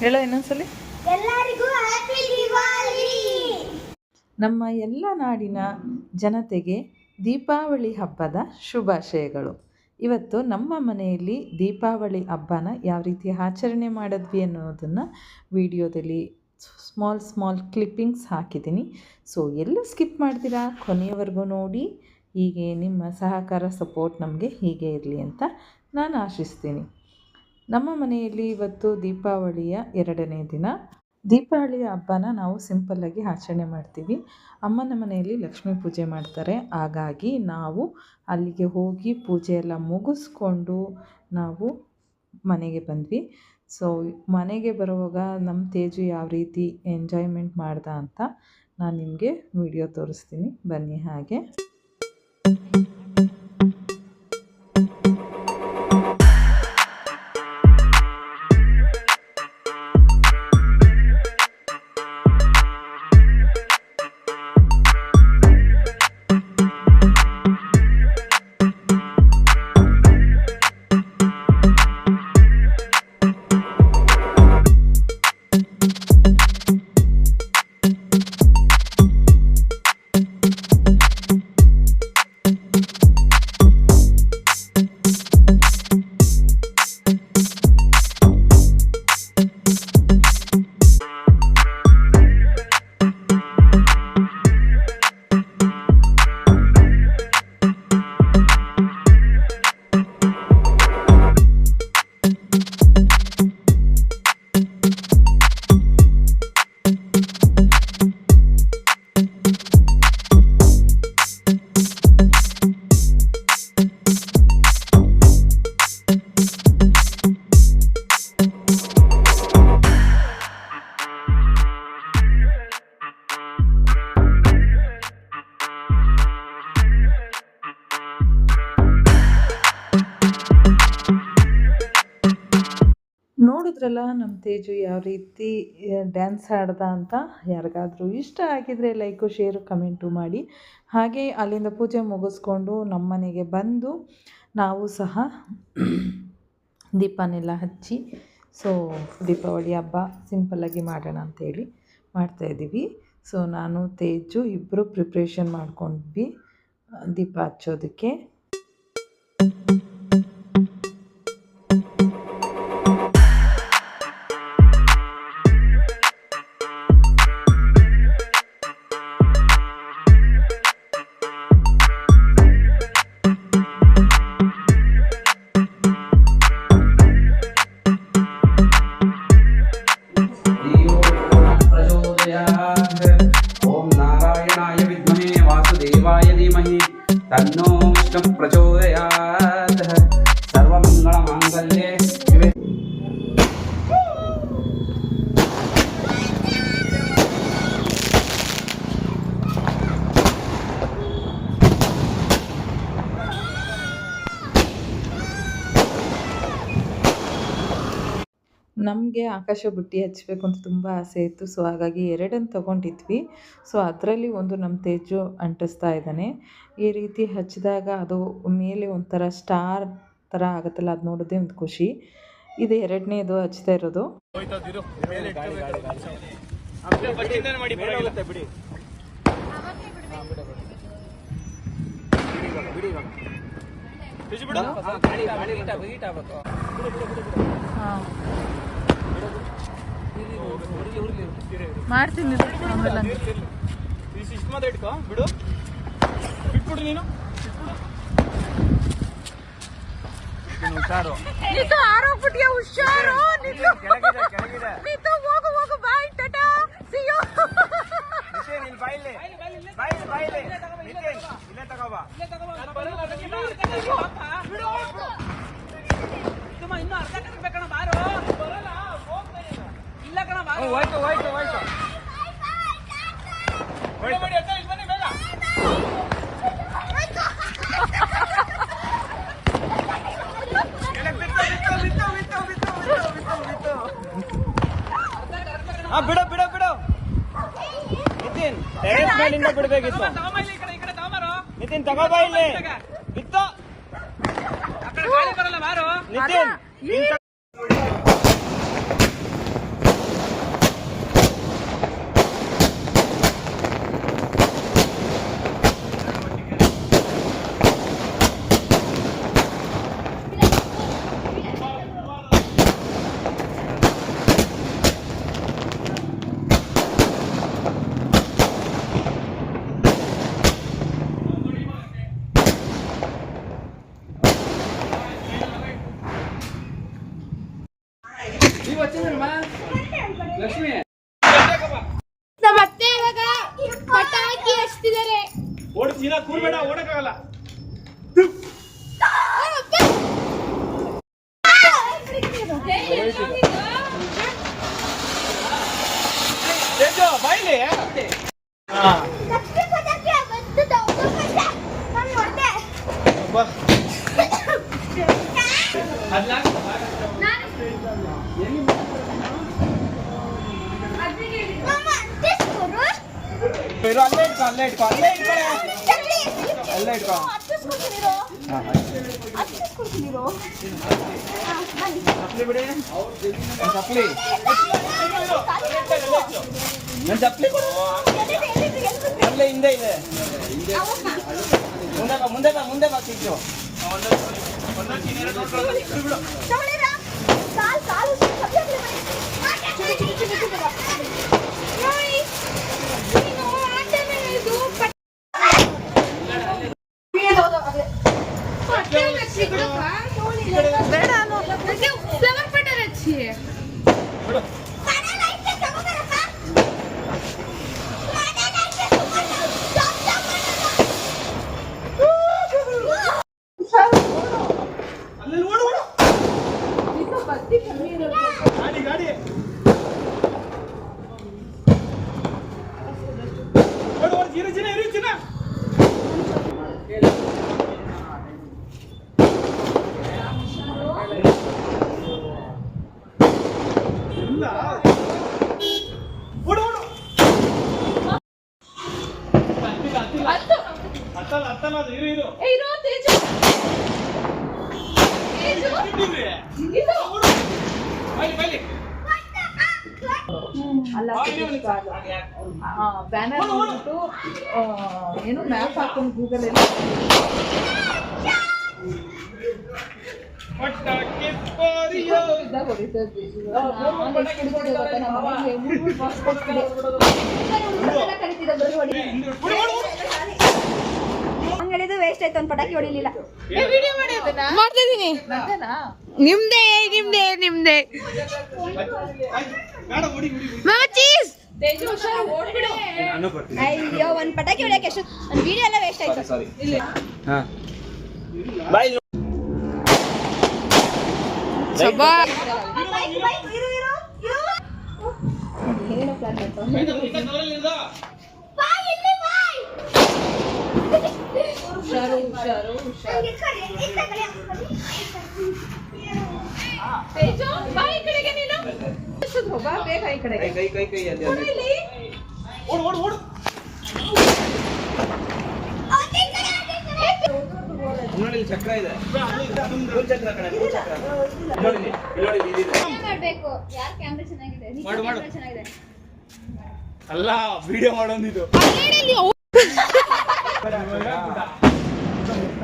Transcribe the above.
ಹೇಳೋ ಇನ್ನೊಂದ್ಸಲಿ. ಎಲ್ಲರಿಗೂ ಹ್ಯಾಪಿ ದಿವಾಲಿ ನಮ್ಮ ಎಲ್ಲ ನಾಡಿನ ಜನತೆಗೆ ದೀಪಾವಳಿ ಹಬ್ಬದ ಶುಭಾಶಯಗಳು. ಇವತ್ತು ನಮ್ಮ ಮನೆಯಲ್ಲಿ ದೀಪಾವಳಿ ಹಬ್ಬನ ಯಾವ ರೀತಿ ಆಚರಣೆ ಮಾಡಿದ್ವಿ ಅನ್ನೋದನ್ನು ವಿಡಿಯೋದಲ್ಲಿ ಸ್ಮಾಲ್ ಸ್ಮಾಲ್ ಕ್ಲಿಪ್ಪಿಂಗ್ಸ್ ಹಾಕಿದ್ದೀನಿ. ಸೊ ಎಲ್ಲೂ ಸ್ಕಿಪ್ ಮಾಡ್ತೀರಾ? ಕೊನೆಯವರೆಗೂ ನೋಡಿ. ಹೀಗೆ ನಿಮ್ಮ ಸಹಕಾರ ಸಪೋರ್ಟ್ ನಮಗೆ ಹೀಗೆ ಇರಲಿ ಅಂತ ನಾನು ಆಶಿಸ್ತೀನಿ. ನಮ್ಮ ಮನೆಯಲ್ಲಿ ಇವತ್ತು ದೀಪಾವಳಿಯ ಎರಡನೇ ದಿನ. ದೀಪಾವಳಿಯ ಹಬ್ಬನ ನಾವು ಸಿಂಪಲ್ಲಾಗಿ ಆಚರಣೆ ಮಾಡ್ತೀವಿ. ಅಮ್ಮನ ಮನೆಯಲ್ಲಿ ಲಕ್ಷ್ಮೀ ಪೂಜೆ ಮಾಡ್ತಾರೆ. ಹಾಗಾಗಿ ನಾವು ಅಲ್ಲಿಗೆ ಹೋಗಿ ಪೂಜೆ ಎಲ್ಲ ಮುಗಿಸ್ಕೊಂಡು ನಾವು ಮನೆಗೆ ಬಂದ್ವಿ. ಸೊ ಮನೆಗೆ ಬರುವಾಗ ನಮ್ಮ ತೇಜು ಯಾವ ರೀತಿ ಎಂಜಾಯ್ಮೆಂಟ್ ಮಾಡ್ದ ಅಂತ ನಾನು ನಿಮಗೆ ವಿಡಿಯೋ ತೋರಿಸ್ತೀನಿ. ಬನ್ನಿ ಹಾಗೆ. ನೋಡಿದ್ರಲ್ಲ ನಮ್ಮ ತೇಜು ಯಾವ ರೀತಿ ಡ್ಯಾನ್ಸ್ ಆಡ್ದ ಅಂತ ಯಾರಿಗಾದರೂ ಇಷ್ಟ ಆಗಿದ್ರೆ ಲೈಕು ಶೇರು ಕಮೆಂಟು ಮಾಡಿ. ಹಾಗೆ ಅಲ್ಲಿಂದ ಪೂಜೆ ಮುಗಿಸ್ಕೊಂಡು ನಮ್ಮ ಮನೆಗೆ ಬಂದು ನಾವು ಸಹ ದೀಪನೆಲ್ಲ ಹಚ್ಚಿ ಸೊ ದೀಪಾವಳಿ ಹಬ್ಬ ಸಿಂಪಲ್ಲಾಗಿ ಮಾಡೋಣ ಅಂತೇಳಿ ಮಾಡ್ತಾಯಿದ್ದೀವಿ ಸೊ ನಾನು, ತೇಜು ಇಬ್ಬರು ಪ್ರಿಪ್ರೇಷನ್ ಮಾಡ್ಕೊಂಡ್ವಿ, ದೀಪ ಹಚ್ಚೋದಕ್ಕೆ. ನಮಗೆ ಆಕಾಶ ಬುಟ್ಟಿ ಹಚ್ಚಬೇಕು ಅಂತ ತುಂಬ ಆಸೆ ಇತ್ತು ಸೊ ಹಾಗಾಗಿ ಎರಡನ್ನು ತೊಗೊಂಡಿದ್ವಿ ಸೊ ಅದರಲ್ಲಿ ಒಂದು ನಮ್ಮ ತೇಜು ಅಂಟಿಸ್ತಾ ಇದ್ದಾನೆ ಈ ರೀತಿ ಹಚ್ಚಿದಾಗ ಅದು ಮೇಲೆ ಒಂಥರ ಸ್ಟಾರ್ ಥರ ಆಗುತ್ತಲ್ಲ ಅದು ನೋಡೋದೇ ಒಂದು ಖುಷಿ ಇದು ಎರಡನೇದು ಹಚ್ತಾ ಇರೋದು ಮಾಡ್ತೀನಿ ಇಷ್ಟು ಮಾತ್ರ ಇಟ್ಕೋ ಬಿಡು. ಬಿಟ್ಬಿಡು ನೀನು. ಹುಷಾರು ಹುಷಾರು ನೀತು ಕೆಳಗಿದೆ ಕೆಳಗಿದೆ ನೀತು ಹೋಗು ಹೋಗು bye tata see you Nitin ಇಲ್ಲಿ ಬಾಯಿಲಿ ಬಾಯಿಲಿ ಬಾಯಿಲಿ ನಿತಿನ್ ಇಲ್ಲೇ ತಗೋಬಾ ಹೋಯ್ತು ಹೋಯ್ತು ಹೋಯ್ತು ಹಾ ಬಿಡು ಬಿಡು ಬಿಡು. ನಿತಿನ್ ಟೆರೆಸ್ ಮೇಲಿಂದ ಬಿಡ್ಬೇಕಿತ್ತು. ನಿತಿನ್ ತಗೋಬಾ ಇಲ್ಲಿ. ಬಿತ್ತು. ನಿತಿನ್ ನಮ್ಮ ಅತ್ತೆ ಇವಾಗ ಪಟಾಕಿ ಹಚ್ತಿದ್ದಾರೆ ಓಡ್ ಸೀದಾ ಕೂರ್ಬೇಡ ಓಡಕ್ಕಾಗಲ್ಲ ಬಾಯ್ಲಿ ಹಾ ಲಕ್ಷ್ಮಿ ಪಟಾಕಿ ಅವತ್ತು ದೊಡ್ಡ ಪಟಾಕಿ ನಾನು ಹೊಡೆದೆ ಬಾ ಮಾಮ ಹತ್ತಿಸ್ಕೊಡು ಇರು ಅಲ್ಲೇ ಇಟ್ಕೊ ಅಲ್ಲೇ ಇಟ್ಕೊ ಅಲ್ಲೇ ಇಟ್ಕೊ ಅಲ್ಲೇ ಇಟ್ಕೊ ಚಪ್ಲಿ ಬಿಡಿ. ನನ್ ಚಪ್ಲಿ ನನ್ ಚಪ್ಲಿ ಕೊಡು. ಅಲ್ಲೇ ಹಿಂದೆ ಇದೆ. ಮುಂದೆ ಬಾ ಮುಂದೆ ಬಾ ಮುಂದೆ ಬಾ ಕಿಚ್ಚು ಬಿಡು ಕಾಲು ಚಪ್ಲಿ ಹಾಕ್ಲಿ ಬನ್ನಿ. ನೋಡಿ, ನೀನು ಆಟ ಇದು ಪಟ್- ಪಟಾಕಿ ಹಚ್ಚಿ ಬಿಡಪ್ಪ. ಬೇಡ ಅನ್ನೋ. ಮತ್ತೆ ಫ್ಲವರ್ ಪಟಾಕಿ ಹಚ್ಚಿ. ಬಿಡು ಮನೇಲಿ ಐತೆ, ತಗೊಂಬರಪ್ಪ. ಮನೇಲಿ ಐತೆ, ತಗೊಂಬರ. ಚಾಪ್ ಚಾಪ್ ಮಾಡೋಣ. ಅಲ್ಲಿ ಓಡು ಓಡು. ಗಾಡಿ ಗಾಡಿ. ಅದು ಇರು ಇರು. ಇಟ್ಟಿವ್ರಿ. ಓಡು. ಬೈಲಿ ಬೈಲಿ. ಅಲ್ಲ ಬ್ಯಾನರ್ ನೋಡ್ಬಿಟ್ಟು ಏನು ಮ್ಯಾಪ್ ಹಾಕೊಂಡು ಗೂಗಲ್ ಪೋರಿಯೋ. ಇದ್ದಾಗ ಹೊಡಿತಾ ಇದ್ವಿ. ನಾನು ಎಷ್ಟು ಹಿಡಿದಿದ್ದೆ ಗೊತ್ತಾ? ನಮ್ಮ ಮನೆಗೆ ಮೂರ್ ಮೂರ್ box ಕೊಡ್ತಿದ್ದೆ. ಹಿಂದೆ ಓಡು, ಓಡು, ಓಡು. ಹಂಗಡಿದು ವೇಸ್ಟ್ ಆಯ್ತು ಒಂದು ಪಟಾಕಿ ಹೊಡಿಲಿಲ್ಲ? ನಿಮ್ದೇ ನಿಮ್ದೇ ನಿಮ್ದೇ ಚೀಸ್ ಅಯ್ಯೋ ಒಂದ್ ಪಟಾಕಿ ಹೊಡಿಯಕ್ಕೆ ಎಷ್ಟು ಒಂದು ವಿಡಿಯೋ ಎಲ್ಲ ವೇಸ್ಟ್ ಆಯ್ತು ಸಾರಿ ಇಲ್ಲಿ. ಹಾ ಬಾಯ್ ಏನೋ ಪ್ಲಾನ್ ಮಾಡ್ತಾವ ಹುಷಾರು ಹುಷಾರು ಹುಷಾರು. ತೇಜು ಬಾ ಈ ಕಡೆಗೆ ನೀನು. ಸುತ್ಕೋ, ಬಾ ಬೇಗ ಈ ಕಡೆಗೆ. ಕೈ ಕೈ ಕೈ ಅಲ್ಲಿ ಅಲ್ಲಿ. ಇಲ್ಲಿ. ಓಡು ಓಡು ಓಡು. ನೋಡಿ ಇಲ್ಲಿ ಚಕ್ರ ಇದೆ. ಫುಲ್ ಚಕ್ರ ಕಣೆ ಫುಲ್ ಚಕ್ರ. ನೋಡಿ ಇಲ್ಲಿ, ಇಲ್ಲಿ ನೋಡಿ ಇಲ್ಲಿ ಇದೆ. ಯಾರ್ ಕ್ಯಾಮ್ರಾ ಚೆನ್ನಾಗಿದೆ? ನಿನ್ನ ಮಾಡು, ಮಾಡು. ಚೆನ್ನಾಗಿದೆ. ಅಲ್ಲ ವಿಡಿಯೋ ಮಾಡೋಂದಿದು